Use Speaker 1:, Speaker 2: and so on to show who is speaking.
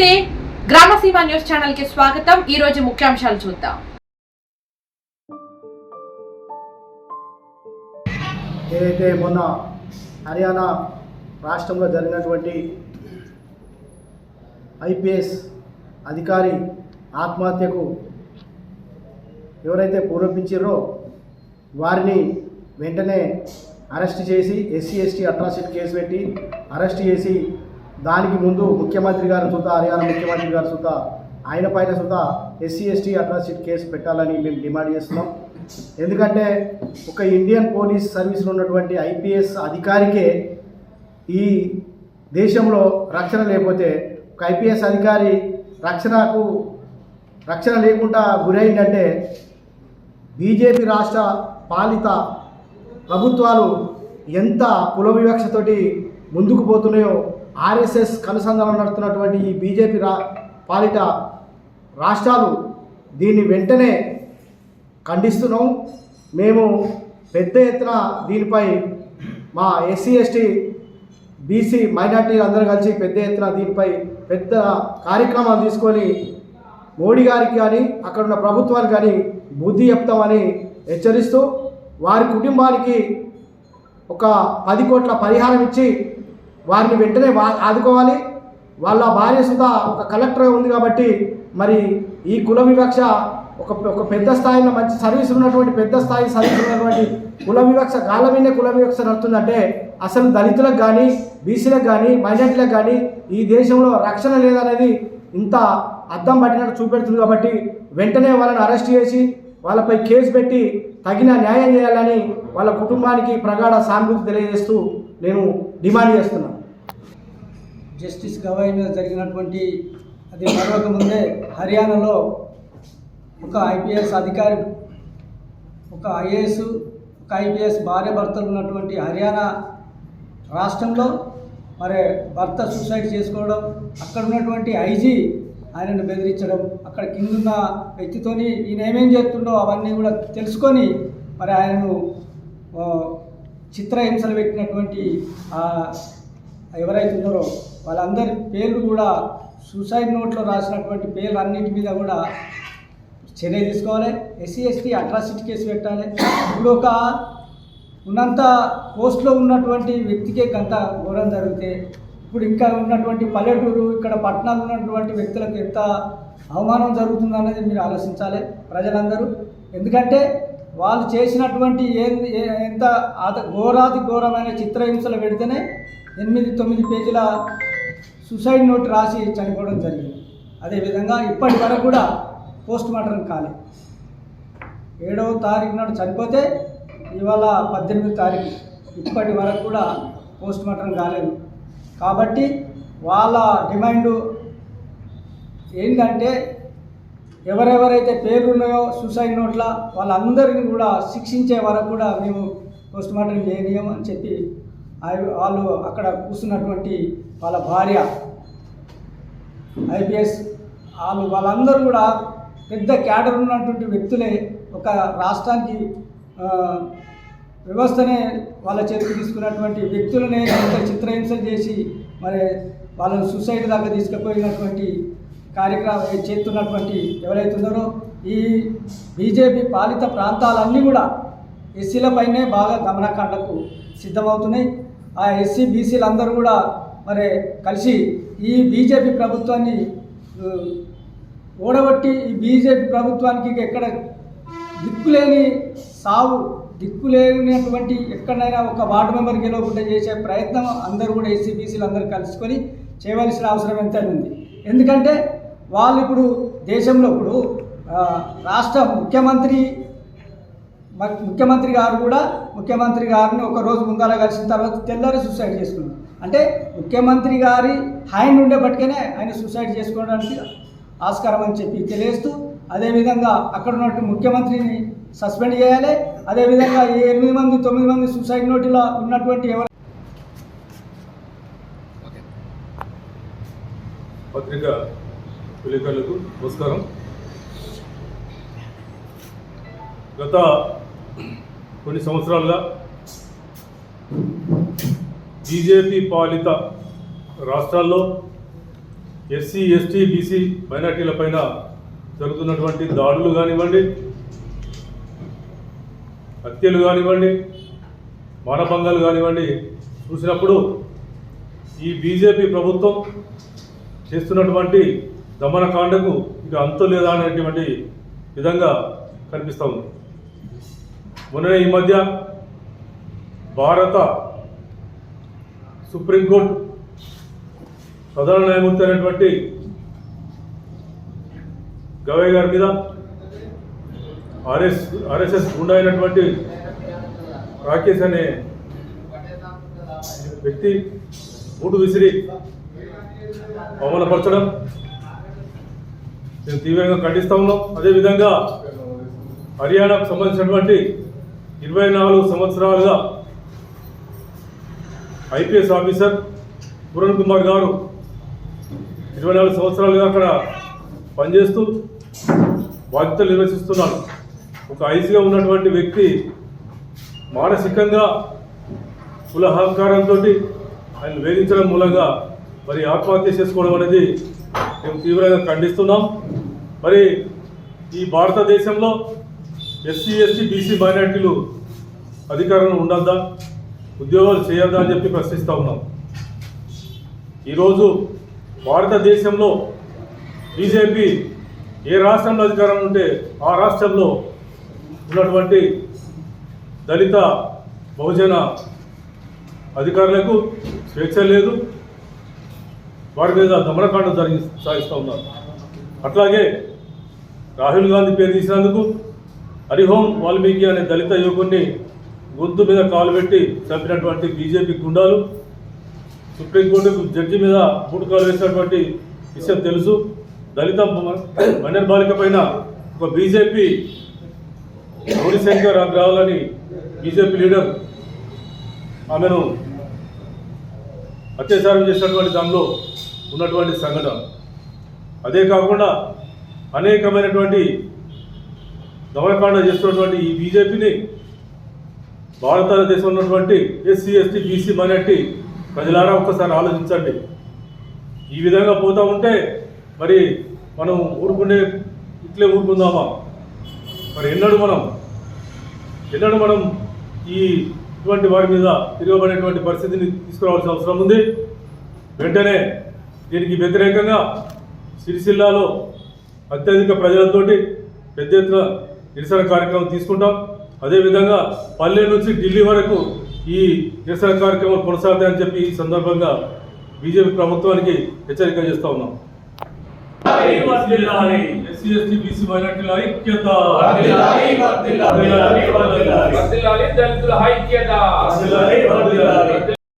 Speaker 1: నమస్తే. గ్రామసీమ న్యూస్ ఛానల్కి స్వాగతం. ఈ రోజు ముఖ్యాంశాలు చూద్దాం.
Speaker 2: ఏదైతే మొన్న హర్యానా రాష్ట్రంలో జరిగినటువంటి ఐపీఎస్ అధికారి ఆత్మహత్యకు ఎవరైతే పూర్వపించారో వారిని వెంటనే అరెస్ట్ చేసి ఎస్సీ ఎస్టీ అట్రాసిటీ కేసు పెట్టి అరెస్ట్ చేసి దానికి ముందు ముఖ్యమంత్రి గారు సుతా హర్యానా ముఖ్యమంత్రి గారు సుతా ఆయన పైన సుత ఎస్సీ ఎస్టీ అట్రాసిటీ కేసు పెట్టాలని మేము డిమాండ్ చేస్తున్నాం. ఎందుకంటే ఒక ఇండియన్ పోలీస్ సర్వీస్లో ఉన్నటువంటి ఐపీఎస్ అధికారికే ఈ దేశంలో రక్షణ లేకపోతే ఒక ఐపీఎస్ అధికారి రక్షణకు రక్షణ లేకుండా గురైందంటే బీజేపీ రాష్ట్ర పాలిత ప్రభుత్వాలు ఎంత కుల వివక్షతోటి ముందుకు పోతున్నాయో ఆర్ఎస్ఎస్ కనుసంధానం నడుతున్నటువంటి ఈ బీజేపీ రా పాలిట రాష్ట్రాలు దీన్ని వెంటనే ఖండిస్తున్నాం. మేము పెద్ద ఎత్తున దీనిపై మా ఎస్సీ ఎస్టీ బీసీ మైనార్టీలు అందరూ కలిసి పెద్ద ఎత్తున దీనిపై పెద్ద కార్యక్రమాలు తీసుకొని మోడీ గారికి కానీ అక్కడ ఉన్న ప్రభుత్వానికి కానీ బుద్ధి చెప్తామని హెచ్చరిస్తూ వారి కుటుంబానికి ఒక పది కోట్ల పరిహారం ఇచ్చి వారిని వెంటనే వా ఆదుకోవాలి. వాళ్ళ భార్య సుధా ఒక కలెక్టర్ ఉంది కాబట్టి మరి ఈ కుల వివక్ష ఒక ఒక పెద్ద స్థాయిలో మంచి సర్వీస్ ఉన్నటువంటి పెద్ద స్థాయి సర్వీస్ ఉన్నటువంటి కుల వివక్ష గాల మీద కుల వివక్ష నడుతుందంటే అసలు దళితులకు కానీ బీసీలకు కానీ మైనార్టీలకు కానీ ఈ దేశంలో రక్షణ లేదనేది ఇంత అద్దం పట్టినట్టు చూపెడుతుంది కాబట్టి వెంటనే వాళ్ళని అరెస్ట్ చేసి వాళ్ళపై కేసు పెట్టి తగిన న్యాయం చేయాలని వాళ్ళ కుటుంబానికి ప్రగాఢ సానుభూతి తెలియజేస్తూ నేను డిమాండ్ చేస్తున్నాను.
Speaker 3: జస్టిస్ గవాయి మీద జరిగినటువంటి అది మరొక ముందే హర్యానాలో ఒక ఐపీఎస్ అధికారి ఒక ఐఏఎస్ ఒక ఐపీఎస్ భార్య భర్తలు ఉన్నటువంటి హర్యానా రాష్ట్రంలో మరి భర్త సూసైడ్ చేసుకోవడం అక్కడ ఉన్నటువంటి ఐజీ ఆయనను బెదిరించడం అక్కడ కిందున్న వ్యక్తితోని ఈయన ఏమేం చేస్తుండో అవన్నీ కూడా తెలుసుకొని మరి ఆయనను చిత్ర చిత్రహింసలు పెట్టినటువంటి ఎవరైతే ఉన్నారో వాళ్ళందరి పేర్లు కూడా సూసైడ్ నోట్లో రాసినటువంటి పేర్లు అన్నిటి మీద కూడా చర్య తీసుకోవాలి. ఎస్సీ ఎస్టీ అట్రాసిటీ కేసు పెట్టాలి. ఇప్పుడు ఒక ఉన్నంత పోస్ట్లో ఉన్నటువంటి వ్యక్తికే గంత ఘోరం జరిగితే ఇప్పుడు ఇంకా ఉన్నటువంటి పల్లెటూరు ఇక్కడ పట్టణాలు ఉన్నటువంటి వ్యక్తులకు ఎంత అవమానం జరుగుతుందనేది మీరు ఆలోచించాలి ప్రజలందరూ. ఎందుకంటే వాళ్ళు చేసినటువంటి ఏ- ఎంత అత ఘోరాది ఘోరమైన చిత్రహింసలు పెడితేనే ఎనిమిది తొమ్మిది పేజీల సూసైడ్ నోట్ రాసి చనిపోవడం జరిగింది. అదేవిధంగా ఇప్పటి వరకు కూడా పోస్ట్ మార్టం కాలే. ఏడవ తారీఖు నాడు చనిపోతే ఇవాళ పద్దెనిమిది తారీఖు. ఇప్పటి వరకు కూడా పోస్ట్ మార్టం కాలేదు. కాబట్టి వాళ్ళ డిమాండు ఏంటంటే ఎవరెవరైతే పేర్లు ఉన్నాయో సూసైడ్ నోట్ల వాళ్ళందరినీ కూడా శిక్షించే వరకు కూడా మేము పోస్ట్ మార్టం చేయనీయం అని చెప్పి వాళ్ళు అక్కడ కూర్చున్నటువంటి వాళ్ళ భార్య ఐపీఎస్ వాళ్ళు వాళ్ళందరూ కూడా పెద్ద క్యాడర్ ఉన్నటువంటి వ్యక్తులే ఒక రాష్ట్రానికి వ్యవస్థనే వాళ్ళ చేతికి తీసుకున్నటువంటి వ్యక్తులనే ఇంత చిత్రహింసలు చేసి మరి వాళ్ళని సూసైడ్ దాకా తీసుకుపోయినటువంటి కార్యక్రమం చేస్తున్నటువంటి ఎవరైతే ఉన్నారో ఈ బీజేపీ పాలిత ప్రాంతాలన్నీ కూడా ఎస్సీలపైనే బాగా గమనకాండకు సిద్ధమవుతున్నాయి. ఆ ఎస్సీ బీసీలందరూ కూడా మరి కలిసి ఈ బీజేపీ ప్రభుత్వాన్ని ఓడబట్టి ఓడగొట్టి ఈ బీజేపీ ప్రభుత్వానికి ఎక్కడ దిక్కులేని సావు దిక్కులేనటువంటి ఎక్కడైనా ఒక వార్డు మెంబర్ గెలవకుండా చేసే ప్రయత్నం అందరూ కూడా ఎస్సీ బీసీలు అందరూ కలుసుకొని చేయవలసిన అవసరం ఎంత ఉంది ఎందుకంటే వాళ్ళు ఇప్పుడు దేశంలో ఇప్పుడు రాష్ట్ర ముఖ్యమంత్రి మ- ముఖ్యమంత్రి గారు కూడా ముఖ్యమంత్రి గారిని ఒక రోజు ముందర కలిసిన తర్వాత తెల్లారి సూసైడ్ చేసుకున్నారు. అంటే ముఖ్యమంత్రి గారి హ్యాండ్ ఉండే బట్టుకనే ఆయన సూసైడ్ చేసుకోవడానికి ఆస్కారం అని చెప్పి తెలియస్తూ అదేవిధంగా అక్కడ ఉన్నట్టు ముఖ్యమంత్రిని సస్పెండ్ చేయాలి. అదేవిధంగా ఈ ఎనిమిది మంది తొమ్మిది మంది సూసైడ్ నోటిలో ఉన్నటువంటి ఎవరు
Speaker 4: పత్రిక విలేకరులకు నమస్కారం. గత కొన్ని సంవత్సరాలుగా బీజేపీ పాలిత రాష్ట్రాల్లో ఎస్సీ ఎస్టీ బీసీ మైనార్టీల పైన జరుగుతున్నటువంటి దాడులు కానివ్వండి హత్యలు కానివ్వండి మానభంగాలు కానివ్వండి చూసినప్పుడు ఈ బీజేపీ ప్రభుత్వం చేస్తున్నటువంటి దమనకాండకు ఇక అంతు లేదా అనేటువంటి విధంగా కనిపిస్తూ ఉంది. మొన్ననే ఈ మధ్య భారత సుప్రీంకోర్టు ప్రధాన న్యాయమూర్తి అయినటువంటి గవయ్ గారి మీద ఆర్ఎస్ ఆర్ఎస్ఎస్ గుండా అయినటువంటి రాకేష్ అనే వ్యక్తి ఊటు విసిరి అవమానపరచడం మేము తీవ్రంగా ఖండిస్తా ఉన్నాం. అదేవిధంగా హర్యానాకు సంబంధించినటువంటి ఇరవై నాలుగు సంవత్సరాలుగా ఐపీఎస్ ఆఫీసర్ పూరణ్ కుమార్ గారు ఇరవై నాలుగు సంవత్సరాలుగా అక్కడ పనిచేస్తూ బాధ్యతలు నిర్వహిస్తున్నారు. ఒక ఐసీగా ఉన్నటువంటి వ్యక్తి మానసికంగా కులహంకారంతో ఆయన వేధించడం మూలంగా మరి ఆత్మహత్య చేసుకోవడం అనేది మేము తీవ్రంగా ఖండిస్తున్నాం. మరి ఈ భారతదేశంలో ఎస్సీ ఎస్టీ బీసీ మైనార్టీలు అధికారంలో ఉండద్దా? ఉద్యోగాలు చేయొద్దా అని చెప్పి ప్రశ్నిస్తూ ఉన్నాం. ఈరోజు భారతదేశంలో బీజేపీ ఏ రాష్ట్రంలో అధికారం ఉంటే ఆ రాష్ట్రంలో ఉన్నటువంటి దళిత బహుజన అధికారులకు స్వేచ్ఛ లేదు. వారి మీద దమనకాండ జరిగి సాగిస్తూ ఉన్నారు. అట్లాగే రాహుల్ గాంధీ పేరు తీసినందుకు హరిహోం వాల్మీకి అనే దళిత యువకుడిని గొంతు మీద కాలు పెట్టి చంపినటువంటి బీజేపీ గుండాలు సుప్రీంకోర్టు జడ్జి మీద బూటకాలు వేసినటువంటి విషయం తెలుసు. దళిత మైనర్ బాలిక పైన ఒక బీజేపీ గౌరీశంకర్ రావాలని బీజేపీ లీడర్ ఆమెను అత్యాచారం చేసినటువంటి దానిలో ఉన్నటువంటి సంఘటన. అదే కాకుండా అనేకమైనటువంటి దమనకాండ చేస్తున్నటువంటి ఈ బీజేపీని భారతదేశంలో ఉన్నటువంటి ఎస్సీ ఎస్టీ బీసీ మైనార్టీ ప్రజలారా ఒక్కసారి ఆలోచించండి. ఈ విధంగా పోతా ఉంటే మరి మనం ఊరుకునే ఇట్లే ఊరుకుందామా? మరి ఎన్నడూ మనం ఎన్నడూ మనం ఈ ఇటువంటి వారి మీద తిరగబడేటువంటి పరిస్థితిని తీసుకురావాల్సిన అవసరం ఉంది. వెంటనే దీనికి వ్యతిరేకంగా సిరిసిల్లాలో అత్యధిక ప్రజలతోటి పెద్ద ఎత్తున నిరసన కార్యక్రమం తీసుకుంటాం. అదేవిధంగా పల్లె నుంచి ఢిల్లీ వరకు ఈ నిరసన కార్యక్రమం కొనసాగుతాయని చెప్పి ఈ సందర్భంగా బీజేపీ ప్రభుత్వానికి హెచ్చరిక చేస్తా ఉన్నాం. ఎస్సీ ఎస్టీ బీసీ మైనార్టీల ఐక్యత.
Speaker 5: దళితుల.